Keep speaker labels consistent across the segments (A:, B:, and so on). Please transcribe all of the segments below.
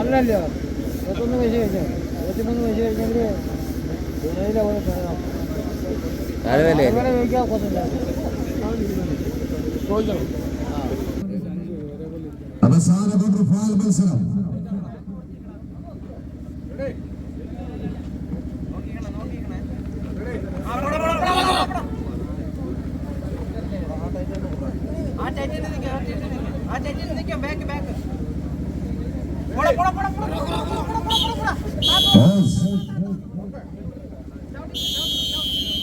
A: അല്ലല്ലോ ഇരുപത്തൊന്ന് വയസ്സ് കഴിഞ്ഞു ഇരുപത്തിമൂന്ന് വയസ്സ് കഴിഞ്ഞെങ്കിൽ ജനുവരിയിലെ പോലെ അതുപോലെ ചോദിക്കാൻ ഒക്കത്തില്ല
B: അവസാന മത്സരം.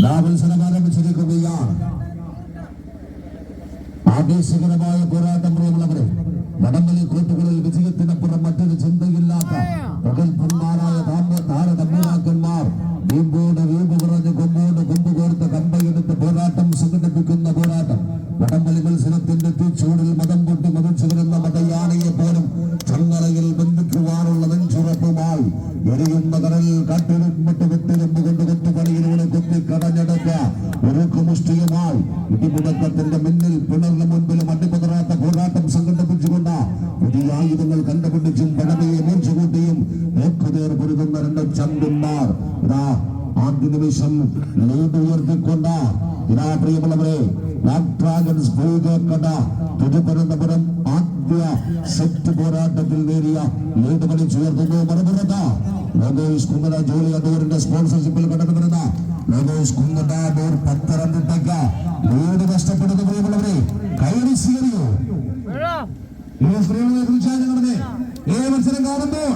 B: ദാ മത്സരം ആരംഭിച്ചിരിക്കുകയാണ് ആവേശകരമായ പോരാട്ടം പ്രിയമുള്ളവരെ വടംവലി കോട്ടുകളിൽ വിജയത്തിനപ്പുറം മറ്റൊരു ചിന്തയില്ലാത്ത പ്രഗത്ഭന്മാരായ താമ- താരതമ്മിതാക്കന്മാർ വീമ്പോട് വീമ്പ് കുറഞ്ഞ് കൊമ്പോട് കൊമ്പ് കോർത്ത് കമ്പയെടുത്ത് പോരാട്ടം സംഘടിപ്പിക്കുന്ന കടലിൽ കാട്ടിരുമ്പിട്ട് വെട്ടിരുമ്പ് കൊണ്ട് കൊത്തുപണിയിലൂടെ കുത്തി കടഞ്ഞെടുക്ക ഒരു മുഷ്ടിയുമായി ഇടിമുടക്കത്തിന്റെ മുന്നിൽ പിണറിന് മുൻപിലും അടിപതറാത്ത പോരാട്ടം സംഘടിപ്പിച്ചുകൊണ്ട് പുതിയ ആയുധങ്ങൾ കണ്ടുപിടിച്ചും പഴമയെ മൂർച്ചകൂട്ടിയും ഏക്കുതേർ പൊരുതുന്ന രണ്ട് ചന്തുമാർ ഇതാ ആദ്യ നിമിഷം ലീഡ് ഉയർത്തിക്കൊണ്ട് ഇതാ പ്രിയമുള്ളവരെ ബ്ലാക്ക് ഡ്രാഗൺസ് കണ്ട തിരുവനന്തപുരം സെറ്റ് പോരാട്ടത്തിൽ നേടിയ ലീഡ് വലിച്ചുയർത്തുന്നു മറുപുറത്ത്. ലോകേഷ് കുന്നട ജോലി അടൂരിന്റെ സ്പോൺസർഷിപ്പിൽ കടന്നു വരുന്ന ലോകേഷ് കുന്നട അടൂർ പത്തനംതിട്ടയ്ക്ക് വീട് നഷ്ടപ്പെടുന്ന പ്രിയമുള്ളവരെ കയറി സ്വീകരിക്കൂ. ഈ സ്ത്രീകളെ കുറിച്ചാണ് നടന്നേ ഈ മത്സരം കാണുമ്പോൾ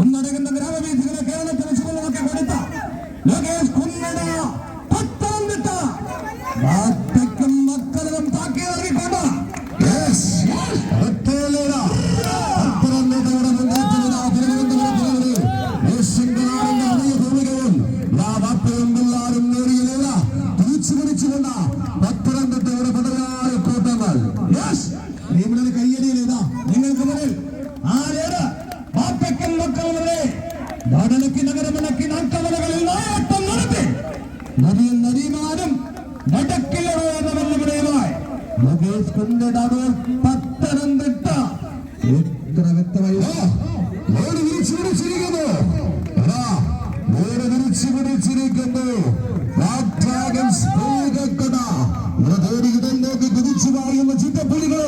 B: ഒന്നടങ്ങുന്ന ഗ്രാമവീഥികളെ കേരളത്തിന് ചുമതലമാക്കി കൊടുത്ത ലോകേഷ് കുന്നട പത്തനംതിട്ട. ബാപ്പയ്ക്കും മക്കളും താക്കി നൽകിക്കൊണ്ട്. പത്തനംതിട്ടയുടെ മുന്നേറ്റമിതാ തിരുവനന്തപുരത്തിലൂടെ ദേശിംഗനാടിന്റെ വലിയ ഭൂമികയിൽ ആ ബാപ്പയും പിള്ളാരും നേടിയിലേറ തിരിച്ചു പിടിച്ചുകൊണ്ട് വെല്ലുവിളിയുമായി മുകേഷ് കുന്നടൂർ പത്തനംതിട്ട. എത്ര വ്യക്തമായി? ഓടി വിരിച്ചു പിടിച്ചിരിക്കുന്നു ഓടി വിരിച്ചു പിടിച്ചിരിക്കുന്നു Dragons ഇവിടെ നോക്കി കുതിച്ചു പായുന്ന ചിറ്റപ്പുലികളെ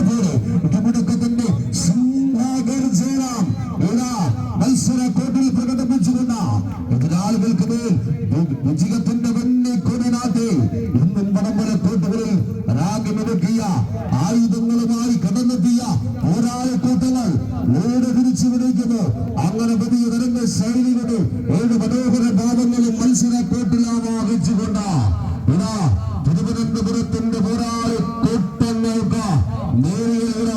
B: ഇന്നും തോട്ടുകളിൽ രാഗമെടുക്കിയ ആയുധങ്ങളുമായി കടന്നെത്തിയ പോരാളിക്കൂട്ടങ്ങൾ ഓട് തിരിച്ചു വിളിക്കുന്നു അങ്ങനെ പുതിയ തരങ്ങൾ ശൈലികളുടെ ഏഴ് മനോഹര ഭാവങ്ങളും മത്സര കോട്ടിലാവാഹിച്ചുകൊണ്ട് ഇതാ തിരുവനന്തപുരത്തിന്റെ പോരാളി കൂട്ടങ്ങൾക്ക് നേരിയ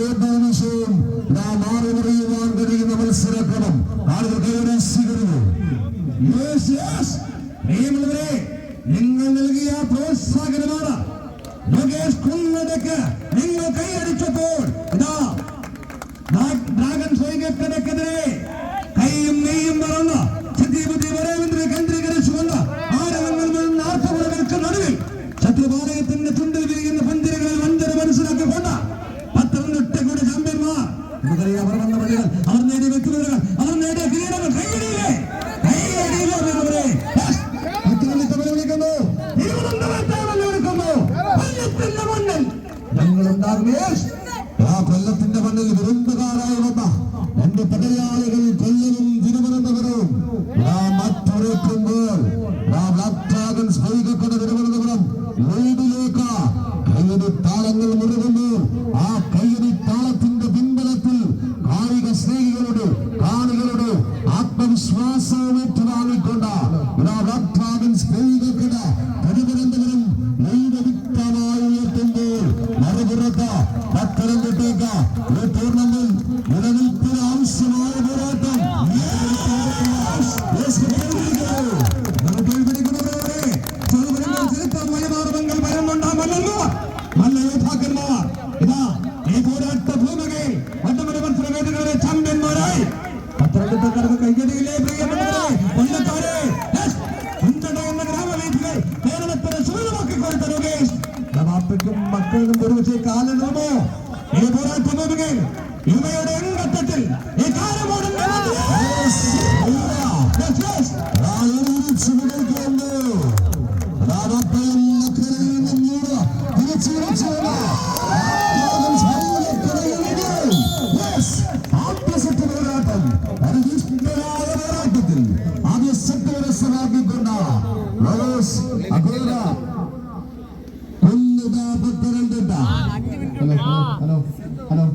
B: ഏത് നിമിഷവും ഇതാ മാറി മറിയുവാൻ കഴിയുന്ന മത്സരക്രമം. ആളുകൾ സ്വീകരിക്കുന്നു. Yes, yes. പ്രിയമുള്ളവരെ നിങ്ങൾ നൽകിയ പ്രോത്സാഹനമാണ് ലോകേഷ് കുന്നടക്ക് നിങ്ങൾ കൈയടിച്ചപ്പോൾ ഇതാ ഡ്രാ- ഡ്രാഗൺ സൈന്യത്തിനെതിരെ കൈയും നെയ്യും മറന്ന് ചിത്തിബുദ്ധി വരേന്ദ്ര കേന്ദ്രീകരിച്ചുകൊണ്ട് കയ്യടി അടുത്ത കൈകടിയിലെ പ്രിയപ്പെട്ടവരെ കൊല്ലക്കാരെ ബാപ്പയ്ക്കും മക്കൾക്കും ഒരുമിച്ച് കാലിടുമോ ഈ പോരാട്ടം ഇവയുടെ എണ്ണത്തിൽ സെറ്റ് മനസ്സിലാക്കിക്കൊണ്ട് ലോകേഷ് ഒന്ന് ഒന്ന് പത്തനംതിട്ട ഹലോ ഹലോ.